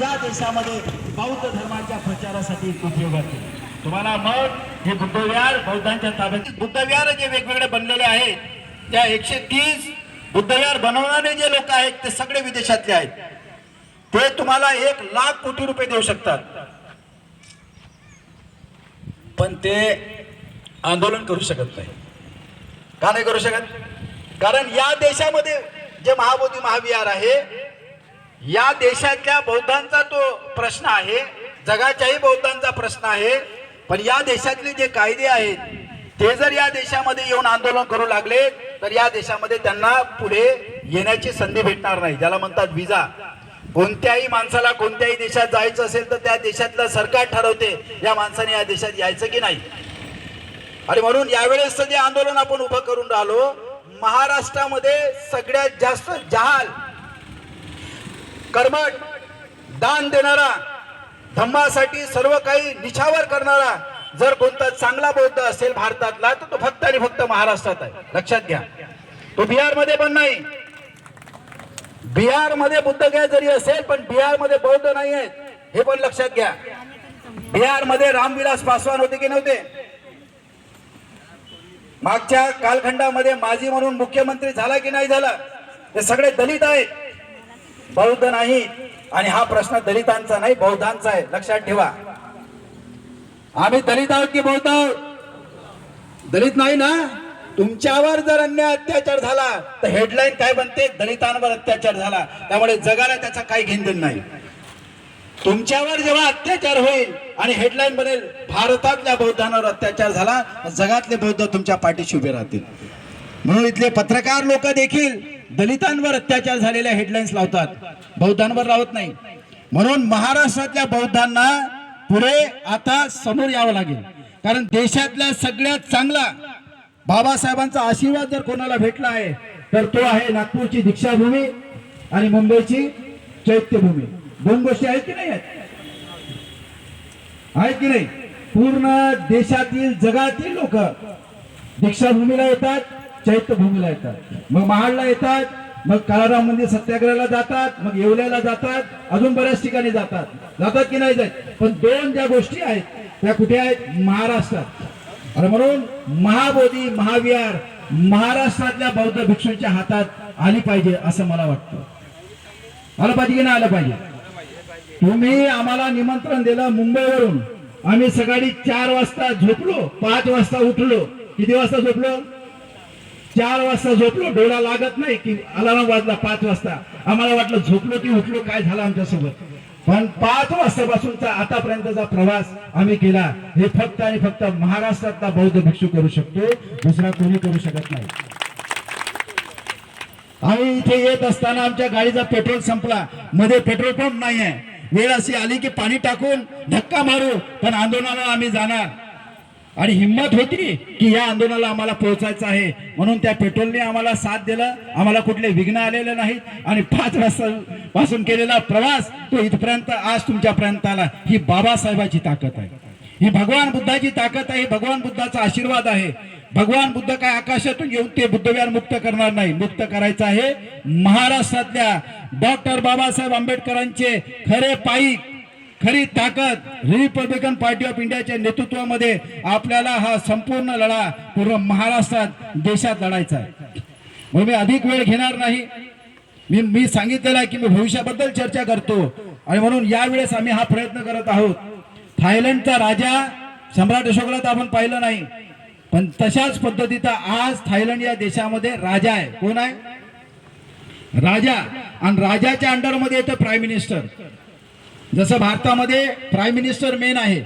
या देशामध्ये बौद्ध धर्माच्या प्रचारासाठी उपयोगात केले तुम्हाला मग हे बुद्धविहार बौद्धांच्या ताब्यात बुद्धविहार जे वेगवेगळे बनलेले आहेत त्या एकशे तीस बुद्धविहार बनवणारे जे लोक आहेत ते सगळे विदेशातले आहेत. ते तुम्हाला एक लाख कोटी रुपये देऊ शकतात. पण ते आंदोलन करू शकत नाही. का नाही करू शकत? कारण या देशामध्ये जे महाबोधी महाविहार आहे या देशातल्या बौद्धांचा तो प्रश्न आहे जगाच्याही बौद्धांचा प्रश्न आहे पण या देशातले जे कायदे आहेत ते जर या देशामध्ये येऊन आंदोलन करू लागले तर या देशामध्ये त्यांना पुढे येण्याची संधी भेटणार नाही. ज्याला म्हणतात विजा कोणत्याही माणसाला कोणत्याही देशात जायचं असेल तर त्या देशातलं सरकार ठरवते या माणसाने या देशात यायचं की नाही. आणि म्हणून यावेळेस जे आंदोलन आपण उभं करून राहिलो महाराष्ट्रामध्ये सगळ्यात जास्त जहाल कर्मठ दान देणारा धम्मासाठी सर्व काही निछावर करणारा जर कोणता चांगला बौद्ध असेल भारतातला तर तो फक्त आणि फक्त महाराष्ट्रात आहे. लक्षात घ्या. तो बिहारमध्ये पण नाही. बिहारमध्ये बुद्ध बुद्धगया जरी असेल पण बिहारमध्ये बौद्ध नाही आहेत. हे पण लक्षात घ्या. बिहारमध्ये रामविलास पासवान होते की नव्हते? मागच्या कालखंडामध्ये माजी म्हणून मुख्यमंत्री झाला की नाही झाला? हे सगळे दलित आहेत. बौद्ध नाही आणि हा प्रश्न दलितांचा नाही बौद्धांचा आहे. लक्षात ठेवा. आम्ही दलित आहोत की बौद्ध आहोत? दलित नाही ना? तुमच्यावर जर अन्याय अत्याचार झाला तर हेडलाईन काय बनते? दलितांवर अत्याचार झाला. त्यामुळे जगाला त्याचा काही घेणदेण नाही. तुमच्यावर जेव्हा अत्याचार होईल आणि हेडलाईन बनेल भारतातल्या बौद्धांवर अत्याचार झाला जगातले बौद्ध तुमच्या पाठीशी उभे राहतील. म्हणून इथले पत्रकार लोक देखील दलितांवर अत्याचार झालेल्या हेडलाईन्स लावतात. बौद्धांवर लावत नाही. म्हणून महाराष्ट्रातल्या बौद्धांना पुढे आता समोर यावं लागेल. कारण देशातल्या सगळ्यात चांगला बाबासाहेबांचा आशीर्वाद जर कोणाला भेटला आहे तर तो आहे नागपूरची दीक्षाभूमी आणि मुंबईची चैत्यभूमी. दोन गोष्टी आहेत की नाही आहेत? आहेत की नाही? पूर्ण देशातील जगातील लोक दीक्षाभूमीला येतात. चैत्यभूमीला येतात. मग महाडला येतात मग काळाराम मंदिर सत्याग्रहाला जातात मग येवल्याला जातात अजून बऱ्याच ठिकाणी जातात. जातात की नाही जात? पण दोन ज्या गोष्टी आहेत त्या कुठे आहेत? महाराष्ट्रात. आणि म्हणून महाबोधी महाविहार महाराष्ट्रातल्या बौद्ध भिक्षूंच्या हातात आली पाहिजे असं मला वाटतं. आलं पाहिजे की नाही आलं पाहिजे? तुम्ही आम्हाला निमंत्रण दिलं मुंबईवरून. आम्ही सकाळी चार वाजता झोपलो पाच वाजता उठलो. किती वाजता झोपलो? चार वाजता झोपलो डोळा लागत नाही की अलाराम वाजला पाच वाजता. आम्हाला वाटलं झोपलो की उठलो काय झालं आमच्यासोबत? पण पाच वाजतापासूनचा आतापर्यंतचा प्रवास आम्ही केला. हे फक्त आणि फक्त महाराष्ट्रातला बौद्ध भिक्षू करू शकतो दुसरा कोणी करू शकत नाही. आम्ही इथे येत असताना आमच्या गाडीचा पेट्रोल संपला. मध्ये पेट्रोल पंप नाही आहे वेळ अशी आली की पाणी टाकून धक्का मारू पण आंदोलनाला आम्ही जाणार. आणि हिंमत होती की या आंदोलनाला आम्हाला पोहोचायचं आहे. म्हणून त्या पेट्रोलने आम्हाला साथ दिलं. आम्हाला कुठले विघ्न आलेले नाहीत. आणि पाच वाजता पासून केलेला प्रवास तो इथपर्यंत आज तुमच्यापर्यंत आला ही बाबासाहेबाची ताकद आहे. ही भगवान बुद्धाची ताकद आहे. भगवान बुद्धाचा आशीर्वाद आहे. भगवान बुद्ध काय आकाशातून येऊन ते बुद्धविहार मुक्त करणार नाही. मुक्त करायचं आहे महाराष्ट्रातल्या डॉक्टर बाबासाहेब आंबेडकरांचे खरे पायी खरी ताकद रिपब्लिकन पार्टी ऑफ इंडियाच्या नेतृत्वामध्ये आपल्याला हा संपूर्ण लढा पूर्ण महाराष्ट्रात देशात लढायचा आहे. म्हणून मी अधिक वेळ घेणार नाही. मी मी सांगितलेलं आहे की मी भविष्याबद्दल चर्चा करतो. आणि म्हणून यावेळेस आम्ही हा प्रयत्न करत आहोत. थायलंडचा राजा सम्राट अशोकला तर आपण पाहिलं नाही. पण तशाच पद्धतीचा आज थायलंड या देशामध्ये राजा आहे. कोण आहे? राजा. आणि राजाच्या अंडरमध्ये येतं प्राईम मिनिस्टर. जसं भारतामध्ये प्राईम मिनिस्टर मेन आहे.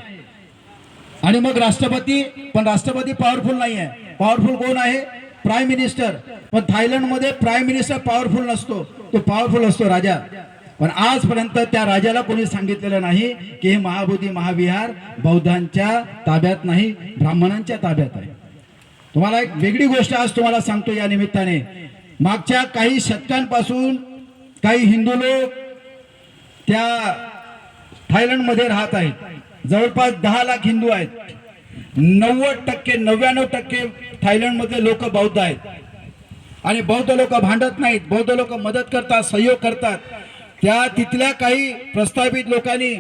आणि मग राष्ट्रपती पण राष्ट्रपती पॉवरफुल नाही आहे पॉवरफुल कोण आहे? प्राईम मिनिस्टर पण थायलंडमध्ये प्राईम मिनिस्टर पॉवरफुल नसतो. तो पॉवरफुल असतो राजा. पण आजपर्यंत त्या राजाला कोणी सांगितलेलं नाही की हे महाबोधी महाविहार बौद्धांच्या ताब्यात नाही ब्राह्मणांच्या ताब्यात आहे. तुम्हाला एक वेगळी गोष्ट आज तुम्हाला सांगतो या निमित्ताने. मागच्या काही शतकांपासून काही हिंदू लोक त्या थायलंडमध्ये राहत आहेत. जवळपास दहा लाख हिंदू आहेत. नव्वद टक्के नव्याण्णव टक्के थायलंडमधले लोक बौद्ध आहेत. आणि बौद्ध लोक भांडत नाहीत. बौद्ध लोक मदत करतात सहयोग करतात. त्या तिथल्या काही प्रस्थापित लोकांनी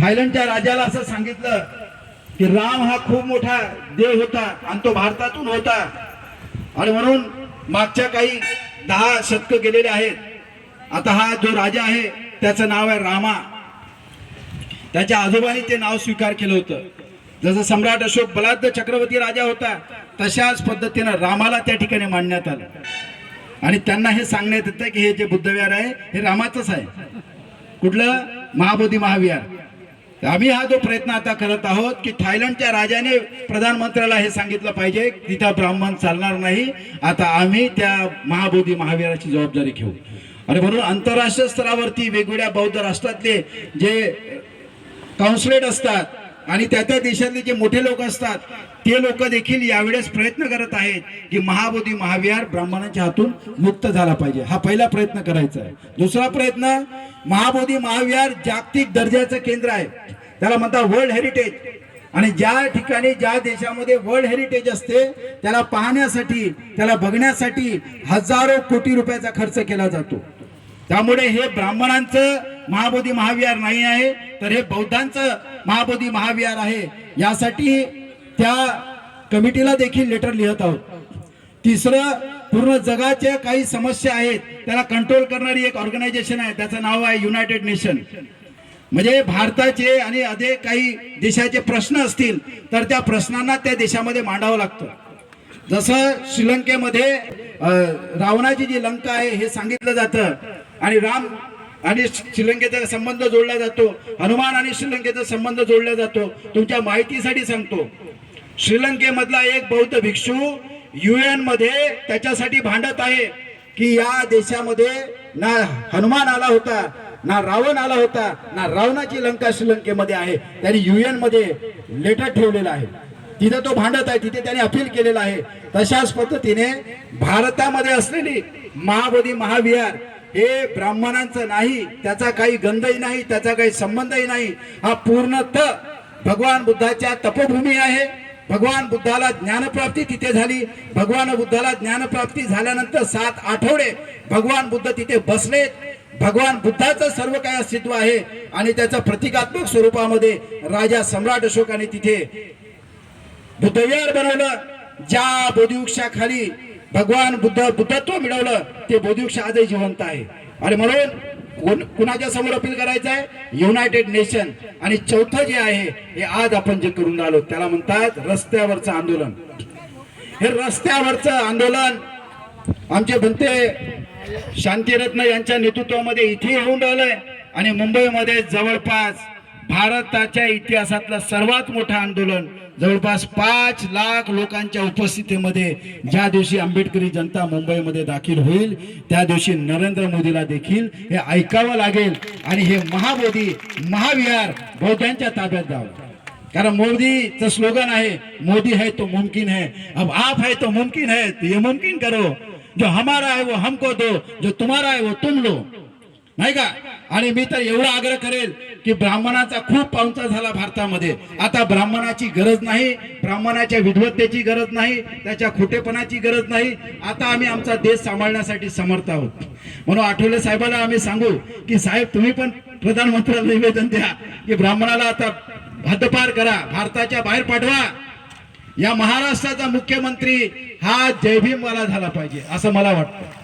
थायलंडच्या राजाला असं सांगितलं की राम हा खूप मोठा देव होता आणि तो भारतातून होता. आणि म्हणून मागच्या काही दहा शतक गेलेले आहेत. आता हा जो राजा आहे त्याचं नाव आहे रामा. त्याच्या आजोबांनी ते नाव स्वीकार केलं होतं. जसं सम्राट अशोक बलाद्ध चक्रवर्ती राजा होता तशाच पद्धतीनं रामाला त्या ठिकाणी मांडण्यात आलं. आणि त्यांना हे सांगण्यात येतं की हे जे बुद्धविहार आहे हे रामाचंच आहे. कुठलं? महाबोधी महाविहार. आम्ही हा जो प्रयत्न आता करत आहोत की थायलंडच्या राजाने प्रधानमंत्र्याला हे सांगितलं पाहिजे तिथं ब्राह्मण चालणार नाही आता आम्ही त्या महाबोधी महाविहाराची जबाबदारी घेऊ. आणि म्हणून आंतरराष्ट्रीय स्तरावरती वेगवेगळ्या बौद्ध राष्ट्रातले जे कॉन्सुलेट असतात आणि त्या त्या देशातले जे मोठे लोक असतात ते लोक देखील यावेळेस प्रयत्न करत आहेत की महाबोधी महाविहार ब्राह्मणांच्या हातून मुक्त झाला पाहिजे. हा पहिला प्रयत्न करायचा आहे. दुसरा प्रयत्न महाबोधी महाविहार जागतिक दर्जाचं केंद्र आहे. त्याला म्हणतात वर्ल्ड हेरिटेज. आणि ज्या ठिकाणी ज्या देशामध्ये वर्ल्ड हेरिटेज असते त्याला पाहण्यासाठी त्याला बघण्यासाठी हजारो कोटी रुपयाचा खर्च केला जातो. त्यामुळे हे ब्राह्मणांचं महाबोधी महाविहार नाही आहे तर हे बौद्धांचं महाबोधी महाविहार आहे. यासाठी त्या कमिटीला देखील लेटर लिहत आहोत. तिसरं पूर्ण जगाच्या काही समस्या आहेत त्याला कंट्रोल करणारी एक ऑर्गनायझेशन आहे त्याचं नाव आहे युनायटेड नेशन म्हणजे भारताचे आणि अदे काही देशाचे प्रश्न असतील तर त्या प्रश्नांना त्या देशामध्ये मांडावं लागतं. जसं श्रीलंकेमध्ये रावणाची जी लंका आहे हे सांगितलं जातं. आणि राम आणि श्रीलंकेचा संबंध जोडला जातो. हनुमान आणि श्रीलंकेचा संबंध जोडला जातो. तुमच्या माहितीसाठी सांगतो. श्रीलंकेमधला एक बौद्ध भिक्षू युएनमध्ये त्याच्यासाठी भांडत आहे की या देशामध्ये ना हनुमान आला होता ना रावण आला होता ना रावणाची लंका श्रीलंकेमध्ये आहे. त्यांनी युएनमध्ये लेटर ठेवलेला आहे. तिथे तो भांडत आहे तिथे त्याने अपील केलेला आहे. तशाच पद्धतीने भारतामध्ये असलेली महाबोधी महाविहार हे ब्राह्मणांचं नाही त्याचा काही गंधही नाही त्याचा काही संबंधही नाही. हा पूर्णतः भगवान बुद्धाच्या तपभूमी आहे. भगवान बुद्धाला ज्ञानप्राप्ती तिथे झाली. भगवान बुद्धाला ज्ञानप्राप्ती झाल्यानंतर सात आठवडे भगवान बुद्ध तिथे बसलेत. भगवान बुद्धाचं सर्व काही अस्तित्व आहे आणि त्याचं प्रतिकात्मक स्वरूपामध्ये राजा सम्राट अशोकाने तिथे बुद्धविहार बनवलं. ज्या बोधिवृक्षाखाली भगवान बुद्ध बुद्धत्व मिळवलं ते बोधिवृक्ष आजही जिवंत आहे. आणि म्हणून कोण कुणाच्या समोर अपील करायचं आहे युनायटेड नेशन आणि चौथं जे आहे हे आज आपण जे करून आलो त्याला म्हणतात रस्त्यावरचं आंदोलन. हे रस्त्यावरचं आंदोलन आमचे बनते शांतिरत्न यांच्या नेतृत्वामध्ये इथे येऊन राहिलंय. आणि मुंबईमध्ये जवळपास भारताच्या इतिहासातलं सर्वात मोठं आंदोलन जवळपास पाच लाख लोकांच्या उपस्थितीमध्ये ज्या दिवशी आंबेडकरी जनता मुंबईमध्ये दाखल होईल त्या दिवशी नरेंद्र मोदीला देखील हे ऐकावं लागेल आणि हे महाबोधी महाविहार बौद्धांच्या ताब्यात द्यावं कारण मोदीचं स्लोगन आहे मोदी है तो मुमकिन है. अब आप है तो मुमकिन है तो ये मुमकिन करो। जो हमारा है वो हमको दो जो तुम्हारा है वो तुम लो। नाही का? आणि मी तर एवढा आग्रह करेल की ब्राह्मणाचा खूप पाहुणचा झाला भारतामध्ये. आता ब्राह्मणाची गरज नाही ब्राह्मणाच्या विद्वत्तेची गरज नाही त्याच्या खोटेपणाची गरज नाही. आता आम्ही आमचा देश सांभाळण्यासाठी समर्थ आहोत. म्हणून आठवले साहेबांना आम्ही सांगू की साहेब तुम्ही पण प्रधानमंत्र्याला निवेदन द्या की ब्राह्मणाला आता हद्दपार करा भारताच्या बाहेर पाठवा. या महाराष्ट्राचा मुख्यमंत्री हा जयभीमवाला झाला पाहिजे असं मला वाटतं.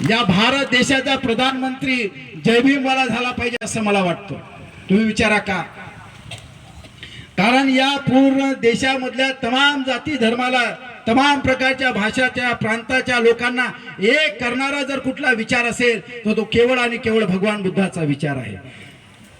या भारत देशाचा प्रधानमंत्री जयभीमवाला झाला पाहिजे असं मला वाटतं. तुम्ही विचारा का? कारण या पूर्ण देशामधल्या तमाम जाती धर्माला तमाम प्रकारच्या भाषाच्या प्रांताच्या लोकांना एक करणारा जर कुठला विचार असेल तर तो केवळ आणि केवळ भगवान बुद्धाचा विचार आहे.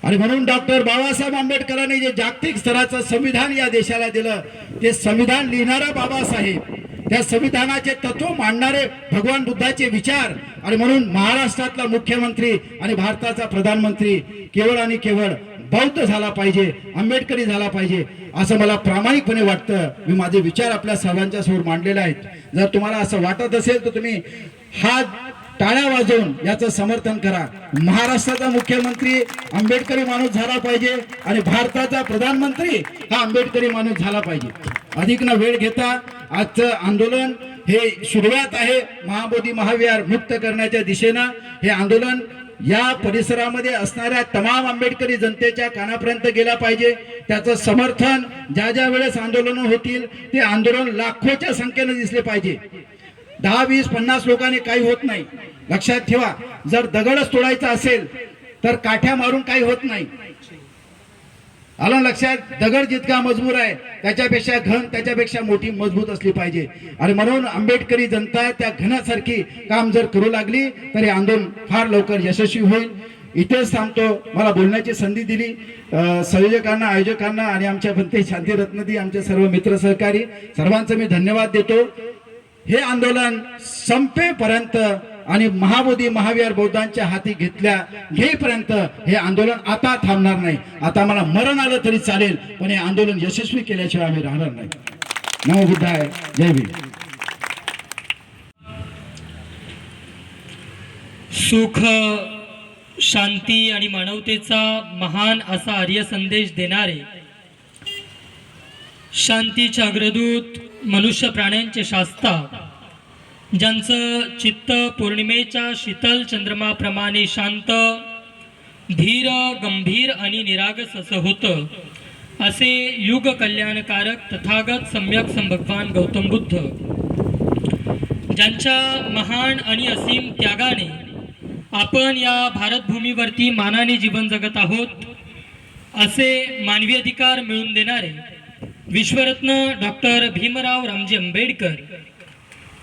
आणि म्हणून डॉक्टर बाबासाहेब आंबेडकरांनी जे जागतिक स्तराचं संविधान या देशाला दिलं ते संविधान लिहिणारा बाबासाहेब त्या संविधानाचे तत्व मांडणारे भगवान बुद्धाचे विचार आणि म्हणून महाराष्ट्रातला मुख्यमंत्री आणि भारताचा प्रधानमंत्री केवळ आणि केवळ बौद्ध झाला पाहिजे आंबेडकरी झाला पाहिजे असं मला प्रामाणिकपणे वाटतं. मी माझे विचार आपल्या सर्वांच्या समोर मांडलेले आहेत. जर तुम्हाला असं वाटत असेल तर तुम्ही हा टाळ्या वाजवून याचं समर्थन करा. महाराष्ट्राचा मुख्यमंत्री आंबेडकरी माणूस झाला पाहिजे आणि भारताचा प्रधानमंत्री हा आंबेडकरी माणूस झाला पाहिजे. अधिक न वेळ घेता आजचं आंदोलन हे सुरुवात आहे. महाबोधी महाविहार मुक्त करण्याच्या दिशेनं हे आंदोलन या परिसरामध्ये असणाऱ्या तमाम आंबेडकरी जनतेच्या कानापर्यंत गेला पाहिजे. त्याचं समर्थन ज्या ज्या वेळेस आंदोलन होतील ते आंदोलन लाखोच्या संख्येने दिसले पाहिजे. दहा वीस पन्नास लोकांनी काही होत नाही. लक्षात ठेवा जर दगडच तोडायचा असेल तर काठ्या मारून काही होत नाही. आलं लक्षात? दगड जितका मजबूत आहे त्याच्यापेक्षा घन त्याच्यापेक्षा मोठी मजबूत असली पाहिजे. आणि म्हणून आंबेडकरी जनता त्या घनासारखी काम जर करू लागली तर हे आंदोलन फार लवकर यशस्वी होईल. इथेच थांबतो. मला बोलण्याची संधी दिली. संयोजकांना आयोजकांना आणि आमच्या बनते शांतीरत्नदी आमचे सर्व मित्र सहकारी सर्वांचं मी धन्यवाद देतो. हे आंदोलन संपेपर्यंत आणि महाबोधी महावीर बौद्धांच्या हाती घेतल्या घेईपर्यंत हे आंदोलन आता थांबणार नाही. आता मला मरण आलं तरी चालेल पण हे आंदोलन यशस्वी केल्याशिवाय आम्ही राहणार नाही. नमो बुद्धाय. जय भी सुख शांती आणि मानवतेचा महान असा आर्य संदेश देणारे शांतीचे अग्रदूत मनुष्य प्राण्यांचे शास्ता ज्यांचं चित्त पौर्णिमेच्या शीतल चंद्रमाप्रमाणे शांत धीर गंभीर आणि निरागस असं होतं असे युग कल्याणकारक तथागत सम्यक संभगवान गौतम बुद्ध. ज्यांच्या महान आणि असीम त्यागाने आपण या भारतभूमीवरती मानाने जीवन जगत आहोत असे मानवी अधिकार मिळवून देणारे विश्वरत्न डॉक्टर भीमराव रामजी आंबेडकर.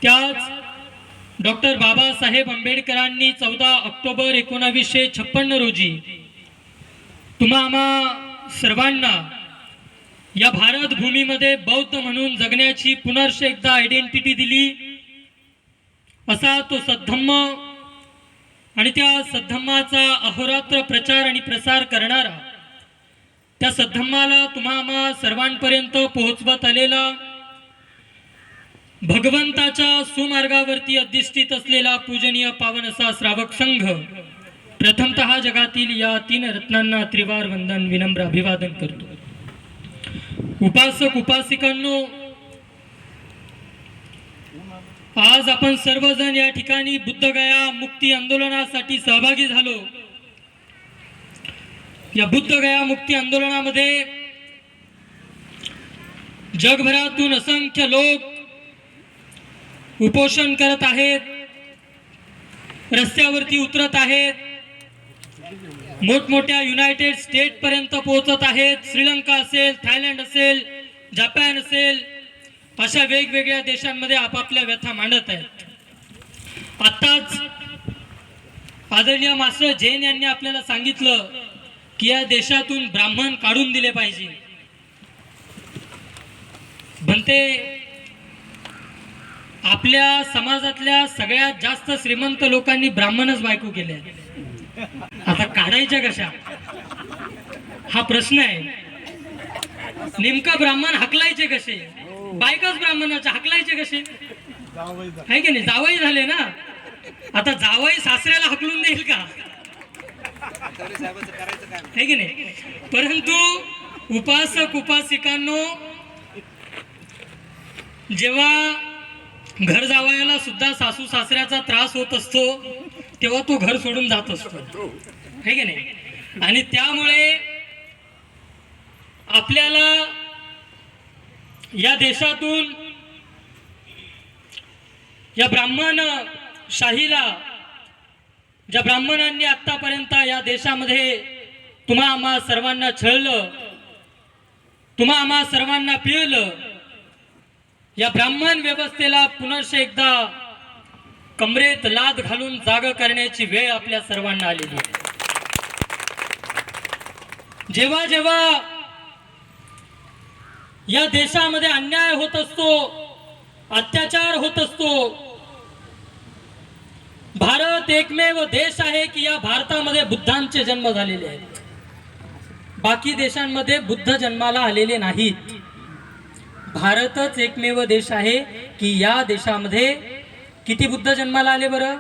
त्याच डॉक्टर बाबासाहेब आंबेडकरांनी चौदा ऑक्टोबर एकोणावीसशे छप्पन्न रोजी तुम्हा आम्हा सर्वांना या भारत भूमीमध्ये बौद्ध म्हणून जगण्याची पुनर्श एकदा आयडेंटिटी दिली. असा तो सद्धम्म आणि त्या सद्धम्माचा अहोरात्र प्रचार आणि प्रसार करणारा त्या सद्धम्माला तुम्हा सर्वांपर्यंत पोहोचवत आलेला भगवंताच्या सुमार्गावरती अधिष्ठित असलेला पूजनीय पावन असा श्रावक संघ प्रथमतः जगातील या तीन रत्नांना त्रिवार वंदन विनम्र अभिवादन करतो. उपासक उपासिकांनो आज आपण सर्वजण या ठिकाणी बुद्धगया मुक्ती आंदोलनासाठी सहभागी झालो. या बुद्धगया मुक्ती आंदोलनामध्ये जगभरातून असंख्य लोक उपोषण करत आहेत रस्त्यावरती उतरत आहेत मोठमोठ्या युनायटेड स्टेट पर्यंत पोहोचत आहेत श्रीलंका असेल थायलंड असेल जपान असेल अशा वेगवेगळ्या देशांमध्ये आपापल्या व्यथा मांडत आहेत. आत्ताच आदरणीय मास्टर जैन यांनी आपल्याला सांगितलं की या देशातून ब्राह्मण काढून दिले पाहिजे. बनते आपल्या समाजातल्या सगळ्यात जास्त श्रीमंत लोकांनी ब्राह्मणच बायको केले आता काढायच्या कशा? हा प्रश्न आहे. नेमका ब्राह्मण हकलायचे कसे? बायकाच ब्राह्मणाचे हकलायचे कसे? आहे की नाही? जावई झाले ना? आता जावई सासऱ्याला हकलून देईल का? आहे की नाही? परंतु उपासक उपासिकांनो जेव्हा घर जावयाला सुद्धा सासू सासऱ्याचा त्रास होत असतो तेव्हा तो घर सोडून जात असतो. आहे की नाही? आणि त्यामुळे आपल्याला या देशातून या ब्राह्मण शाहीला ज्या ब्राह्मणांनी आतापर्यंत या देशामध्ये तुम्हा आम्हा सर्वांना छळलं तुम्हा आम्हा सर्वांना पिळलं या ब्राह्मण व्यवस्थेला पुनर्श एकदा कमरेत लाद घालून जाग करण्याची वेळ आपल्या सर्वांना आलेली आहे. जेव्हा जेव्हा या देशामध्ये अन्याय होत असतो अत्याचार होत असतो भारत एकमेव देश आहे की या भारतामध्ये बुद्धांचे जन्म झालेले आहेत. बाकी देशांमध्ये बुद्ध जन्माला आलेले नाहीत. भारतच एकमेव देश आहे की या देशामध्ये किती बुद्ध जन्माला आले बरं?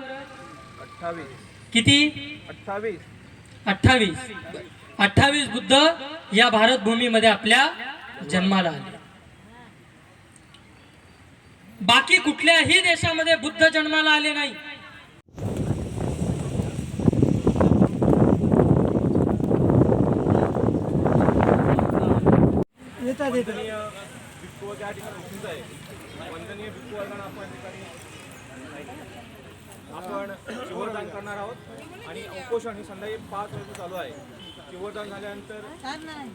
किती? अठ्ठावीस. अठ्ठावीस अठ्ठावीस बुद्ध या भारत भूमीमध्ये आपल्या जन्माला आले. बाकी कुठल्याही देशामध्ये बुद्ध जन्माला आले नाही. वंदनीय भिक्खू ठिकाणी उपस्थित आहे. वंदनीय भिक्खू आपण ठिकाणी आपण चिवरदान करणार आहोत. आणि उपोषण ही संध्याकाळी पाच वाजता चालू आहे. चिवरदान झाल्यानंतर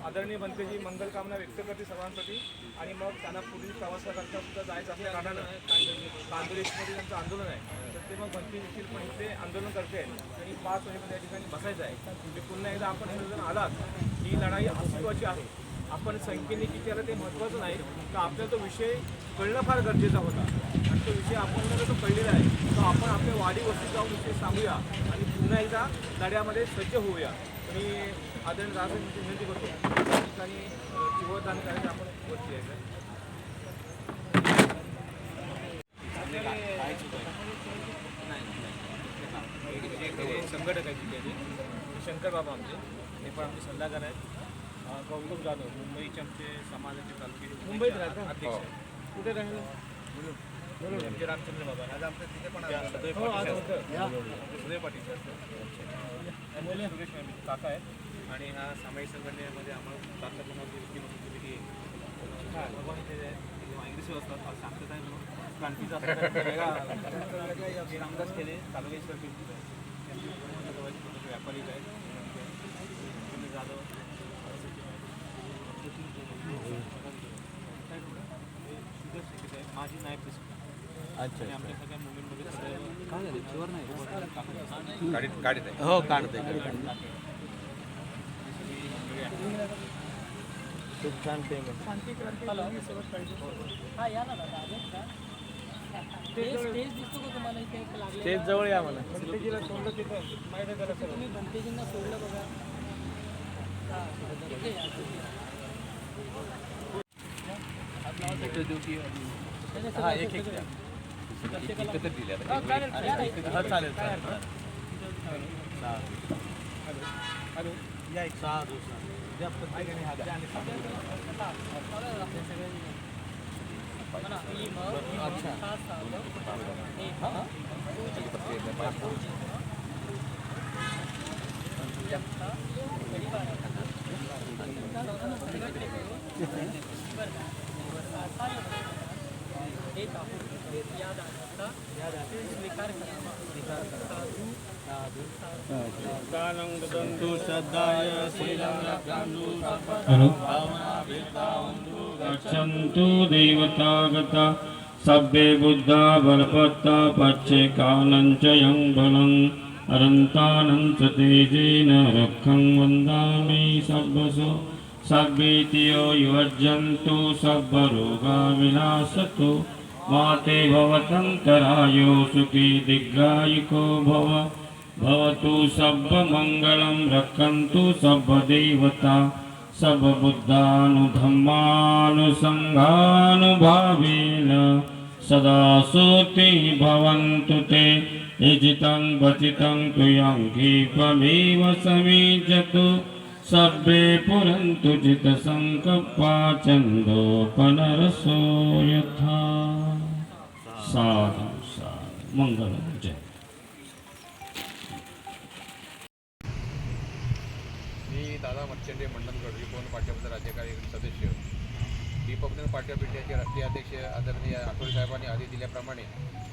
आदरणीय बनतेजी मंगलकामना व्यक्त करते सर्वांसाठी. आणि मग त्यांना पुढील प्रवासाकरता सुद्धा जायचं असल्या कारणानं कांदोलेश्वरी त्यांचं आंदोलन आहे. तर ते मग बनते देखील पण इथे आंदोलन करते. आणि पाच वाजेपर्यंत या ठिकाणी बसायचं आहे. म्हणजे पुन्हा एकदा आपण सर्वजण आलात. ही लढाई अस्तित्वाची आहे. आपण संख्येने किती आलं ते महत्त्वाचं नाही तर आपल्याला तो विषय कळणं फार गरजेचा होता. आणि तो विषय आपण जर तो कळलेला आहे तर आपण आपल्या वाडी वस्तीत जाऊन विषय सांगूया आणि पुन्हा एकदा लढ्यामध्ये सज्ज होऊया. आणि आदरणीय राजसाहेबांची विनंती करतो. त्या ठिकाणी जीवदान करायचं आपण वरती यायचं संघटक आहेत तिथे. शंकर बाबा आमचे. हे पण आमचे सल्लागार आहेत. गौतम जाधव मुंबईचे आमचे समाजाचे चालके मुंबईत राहतात अध्यक्ष. कुठे राहिले? आमचे रामचंद्र बाबा आज आमच्या तिथे पण पाटील सदैव पाटील सुरेश मामी काका आहेत. आणि ह्या सामाजिक संघटनेमध्ये आम्हाला काका तुम्हाला व्यक्ती म्हणून तुम्ही भगवान इथे इंग्लिश असतात. शांतता आहे म्हणून. क्रांतीचा असतात हे रामदास केले. आहे. त्यांचे व्यापारी आहेत सुनील जाधव शुगर शिकत आहे माझी नायब प्रिन्सिपल अच्छा हो काढते खूप छान पेमेंट स्टेज जवळ या मला. सोडलं तिथं. एकत्र दिल्या हा चालेल चालेल हॅलो या एक सहा दिवस द्या प्रत्येकाने हात द्या गच्छन्तु देवतागता सभ्ये बुद्धा बलपत्ता पच्छे कालं च यं बलं अरन्तानं च तेजेन रक्षं वन्दामि सब्बसो सब्बीतियो युवज्जन्तु सब्बरोगा विनाशतु मा ते भवतन्तरायो सुखी दीर्घायुको भव भवतु सर्वमङ्गलं रक्षन्तु सर्वदेवता सर्वबुद्धानुधम्मानुसङ्घानुभावेन सदा सोति भवन्तु ते यजितं वचितं तु यं समीजतु सर्वे पुरन्तु जितसङ्कप्पा चन्दोपनरसो यथा। साधु साधु मङ्गलं जय। दादा मंडन मंडल गडरी कोण राज्यकारी सदस्य? रिपब्लिकन पार्टी ऑफ राष्ट्रीय अध्यक्ष आदरणीय आठवले साहेबांनी आधी दिल्याप्रमाणे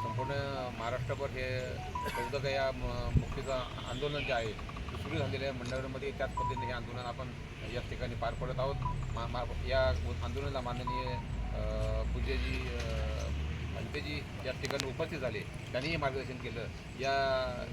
संपूर्ण महाराष्ट्रभर हे चौदा या मुक्तीचं आंदोलन जे आहे सुरू झालेलं आहे. मंडळामध्ये त्याच पद्धतीने हे आंदोलन आपण या ठिकाणी पार पडत आहोत. मा या आंदोलनाला माननीय पूजेजी पूज्यजी अ, या ठिकाणी उपस्थित झाले. त्यांनीही मार्गदर्शन केलं. या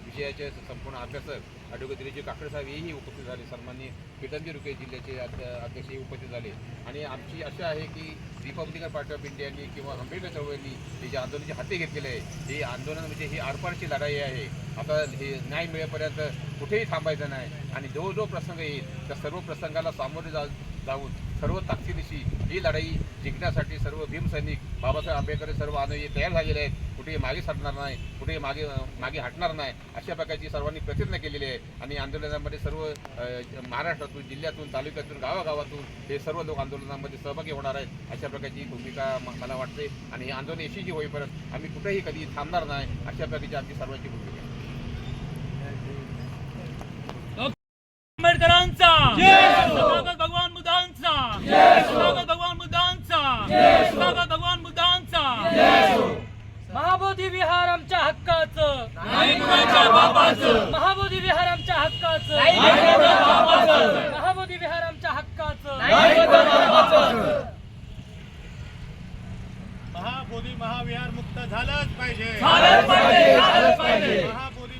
विषयाचे संपूर्ण अभ्यासक ॲडव्होकेट दिलीजी काकडे साहेब हेही उपस्थित झाले. सन्मान्य पिटंबी रुके जिल्ह्याचे अध्यक्षही उपस्थित झाले. आणि आमची आशा आहे की रिपब्लिकन पार्टी ऑफ इंडियानी किंवा आंबेडकर चळवळींनी हे जे आंदोलनाचे हाती घेतलेले आहे हे आंदोलन म्हणजे ही आरपारची लढाई आहे. आता हे न्याय मिळेपर्यंत कुठेही थांबायचं नाही. आणि जो जो प्रसंग येईल त्या सर्व प्रसंगाला सामोरे जा जाऊन सर्व ताकदीनिशी ही लढाई जिंकण्यासाठी सर्व भीम सैनिक बाबासाहेब आंबेडकर सर्व अनुयायी तयार झालेले आहेत. कुठेही मागे सरणार नाही कुठेही मागे मागे हटणार नाही अशा प्रकारची सर्वांनी प्रतिज्ञा केलेली आहे. आणि आंदोलनामध्ये सर्व महाराष्ट्रातून जिल्ह्यातून तालुक्यातून गावागावातून हे सर्व लोक आंदोलनामध्ये सहभागी होणार आहेत अशा प्रकारची भूमिका मला वाटते. आणि हे आंदोलन यशस्वी होईपर्यंत आम्ही कुठेही कधी थांबणार नाही अशा प्रकारची आमची सर्वांची भूमिका आहे. आंबेडकरांचा स्वागत भगवान बुद्धांचा स्वागत भगवान बुद्धांचा स्वागत भगवान बुद्धांचा महाबोधी विहार आमच्या हक्काचं. महाबोधी विहार आमच्या हक्काचं. महाबोधी विहार आमच्या हक्काचं. महाबोधी महाविहार मुक्त झालंच पाहिजे. महाबोधी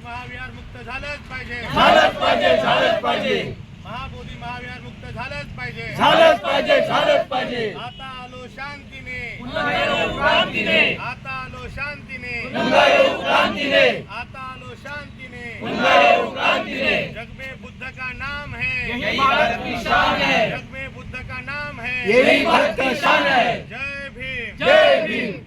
महाविहार मुक्त झालंच पाहिजे. झालंच पाहिजे झालंच पाहिजे. महाबोधी महाविहार मुक्त झालंच पाहिजे. झालंच पाहिजे झालंच पाहिजे. आता आलो शांतीने. आता मुंगा येऊ क्रांतीने. आता आलो शांतीने. मुंगा येऊ क्रांतीने. जग में बुद्ध का नाम है. यही भारत की शान है. जग में बुद्ध का नाम है. यही भारत की शान है. जय भीम. जय भीम.